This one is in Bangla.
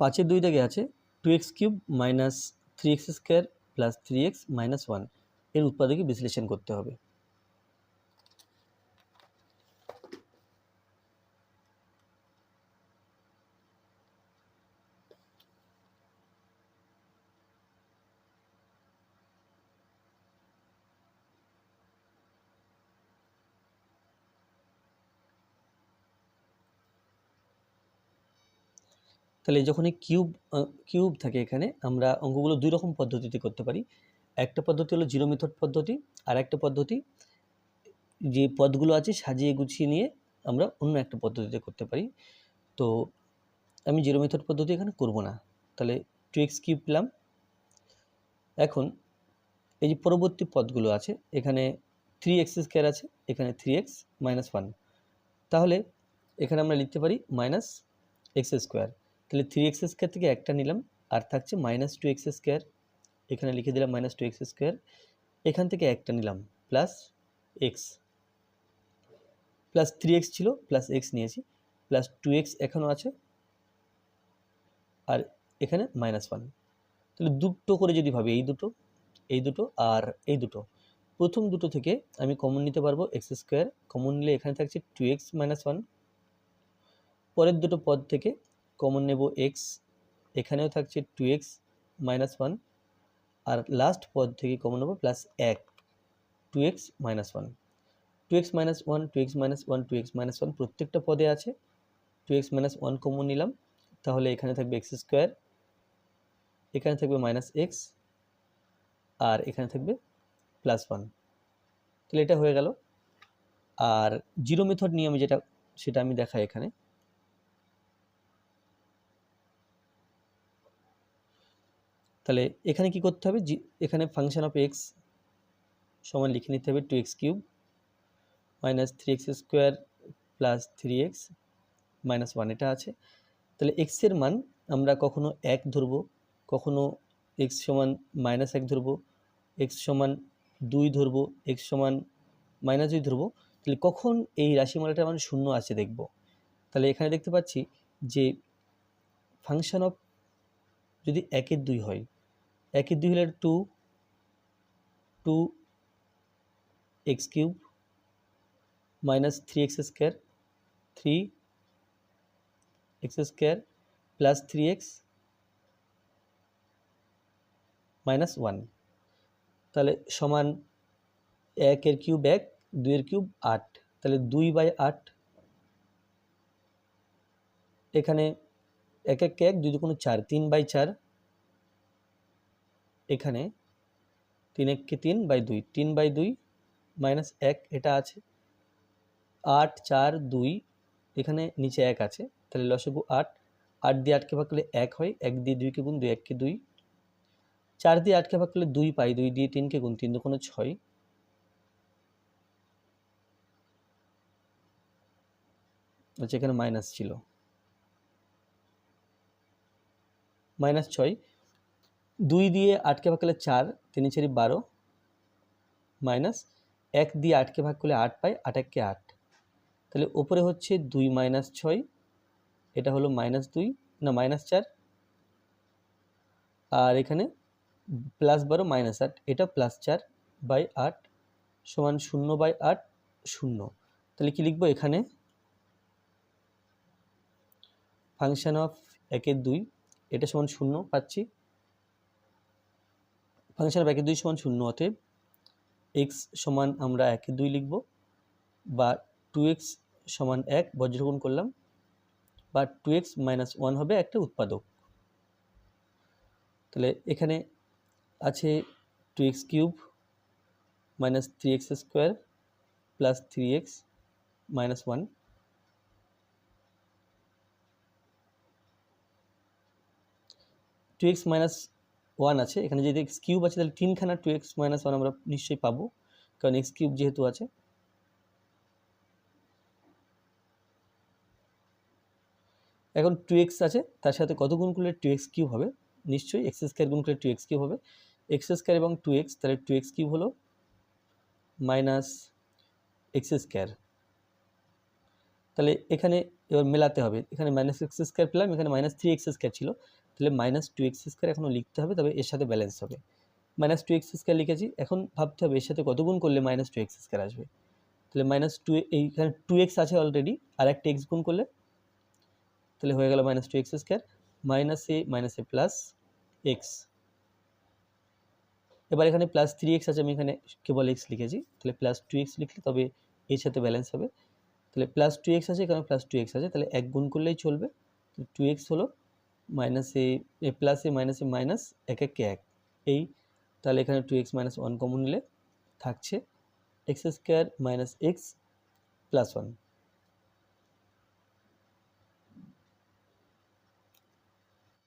পাঁচের দুই দাগে আছে two x cube minus three x square plus three x minus ওয়ানের উৎপাদকে বিশ্লেষণ করতে হবে। তাহলে যখন এই কিউব কিউব থাকে এখানে, আমরা অঙ্কগুলো দুই রকম পদ্ধতিতে করতে পারি। একটা পদ্ধতি হলো জিরো মেথড পদ্ধতি, আর একটা পদ্ধতি, যে পদগুলো আছে সাজিয়ে গুছিয়ে নিয়ে আমরা অন্য একটা পদ্ধতিতে করতে পারি। তো আমি জিরো মেথড পদ্ধতি এখানে করব না। তাহলে টু এক্স কিউব পেলাম। এখন এই যে পরবর্তী পদগুলো আছে, এখানে থ্রি এক্স স্কোয়ার আছে, এখানে থ্রি এক্স মাইনাস ওয়ান তাহলে এখানে আমরা লিখতে পারি মাইনাস এক্স স্কোয়ার তাহলে থ্রি এক্স স্কোয়ার থেকে একটা নিলাম, আর থাকছে মাইনাস টু এক্স স্কোয়ার এখানে লিখে দিলাম মাইনাস টু এক্স স্কোয়ার এখান থেকে একটা নিলাম plus x plus three x ছিল প্লাস এক্স নিয়েছি প্লাস টু এক্স এখনও আছে, আর এখানে মাইনাস ওয়ান তাহলে দুটো করে যদি ভাবি, এই দুটো এই দুটো, আর এই দুটো, প্রথম দুটো থেকে আমি কমন নিতে পারব এক্স স্কোয়ার কমন নিলে এখানে থাকছে টু এক্স মাইনাস ওয়ান পরের দুটো পদ থেকে কমন নেব এক্স এখানেও থাকছে টু এক্স মাইনাস ওয়ান আর লাস্ট পদ থেকে কমন নেব প্লাস এক two x minus one two x minus one two x minus one two x minus one প্রত্যেকটা পদে আছে। Two x minus one common নিলাম, তাহলে এখানে থাকবে এক্স স্কোয়ার এখানে থাকবে মাইনাস এক্স আর এখানে থাকবে প্লাস ওয়ান তাহলে এটা হয়ে গেল। আর জিরো মেথড নিয়মে যেটা, সেটা আমি দেখাই এখানে। তাহলে এখানে কি করতে হবে? জি, এখানে ফাংশন অফ এক্স সমান লিখে নিতে হবে two x cube minus three x square plus three x minus one এটা আছে। তাহলে এক্সের মান আমরা কখনো এক ধরবো, কখনো এক্স সমান মাইনাস এক ধরবো এক্স সমান দুই ধরবো এক্স সমান মাইনাস দুই ধরবো, তাহলে কখন এই রাশিমালাটার মান শূন্য আছে দেখব। তাহলে এখানে দেখতে পাচ্ছি যে ফাংশন অফ যদি একের দুই হয় একের দুই হলে two two x cube minus three x square three x square plus three x minus one তাহলে সমান একের কিউব এক দুইয়ের কিউব আট। তাহলে দুই বাই আট, এখানে এক এক এক দুই কোনো চার, তিন বাই চার এখানে তিন এককে তিন বাই দুই, তিন বাই দুই মাইনাস এক, এটা আছে। আট, চার, দুই, এখানে নিচে এক আছে, তাহলে লসগু আট। আট দিয়ে আটকে ভাগ করলে এক হয়, এক দিয়ে দুইকে গুণ দুই, এককে দুই। চার দিয়ে আটকে ভাগ করলে দুই পাই দুই দিয়ে তিনকে গুণ তিন দুকোনো ছয়। আচ্ছা এখানে মাইনাস ছিল। মাইনাস ছয় দুই দিয়ে আটকে ভাগ করলে চার, তিন চারি বারো, মাইনাস এক দিয়ে আটকে ভাগ করলে আট পাই, আট এককে আট। তাহলে ওপরে হচ্ছে দুই মাইনাস ছয়, এটা হলো মাইনাস দুই, না মাইনাস চার, আর এখানে প্লাস বারো মাইনাস আট, এটা প্লাস চার বাই আট সমান শূন্য বাই আট শূন্য। তাহলে কি লিখব এখানে? ফাংশন অফ একের দুই, এটা সমান শূন্য পাচ্ছি ফাংশন একের দুই সমান শূন্য অতএব এক্স সমান আমরা একে দুই লিখব বা টু এক্স সমান এক বজ্রগুণ করলাম বা টু এক্স মাইনাস ওয়ান হবে একটা উৎপাদক। তাহলে এখানে আছে two x cube minus three x square plus three x minus one two x minus one আছে। এখানে যদি এক্স কিউব আছে, তাহলে তিনখানা টু এক্স মাইনাস ওয়ান আমরা নিশ্চয়ই পাবো। কারণ এক্স কিউব যেহেতু আছে। এখন টু এক্স আছে, তার সাথে কত গুণ করলে টু এক্স কিউব হবে? নিশ্চয়ই এক্স স্কোয়ার গুণ করলে টু এক্স কিউব হবে। এক্স স্কোয়ার এবং টু এক্স তাহলে টু এক্স কিউব হলো মাইনাস এক্স স্কোয়ার তাহলে এখানে এবার মেলাতে হবে। এখানে মাইনাস এক্স স্কোয়ার পেলাম, এখানে মাইনাস থ্রি এক্স স্কোয়ার ছিল। তাহলে মাইনাস টু এক্স স্কোয়ার এখনও লিখতে হবে, তবে এর সাথে ব্যালেন্স হবে। মাইনাস টু এক্স স্কোয়ার লিখেছি, এখন ভাবতে হবে এর সাথে কত গুণ করলে মাইনাস টু এক্স স্কোয়ার আসবে। তাহলে মাইনাস টু এইখানে টু এক্স আছে অলরেডি আর একটা এক্স গুণ করলে? তাহলে হয়ে গেল minus two x square minus a minus a plus x এবার এখানে প্লাস থ্রি এক্স আছে, আমি এখানে কেবল এক্স লিখেছি, তাহলে প্লাস টু এক্স লিখলে তবে এর সাথে ব্যালেন্স হবে। তাহলে প্লাস টু এক্স আছে এখানে প্লাস টু এক্স আছে, তাহলে এক গুণ করলেই চলবে। টু এক্স হলো minus a a plus a minus a minus এক এক এক। এই, তাহলে এখানে two x minus one common নিলে থাকছে। X square minus x plus one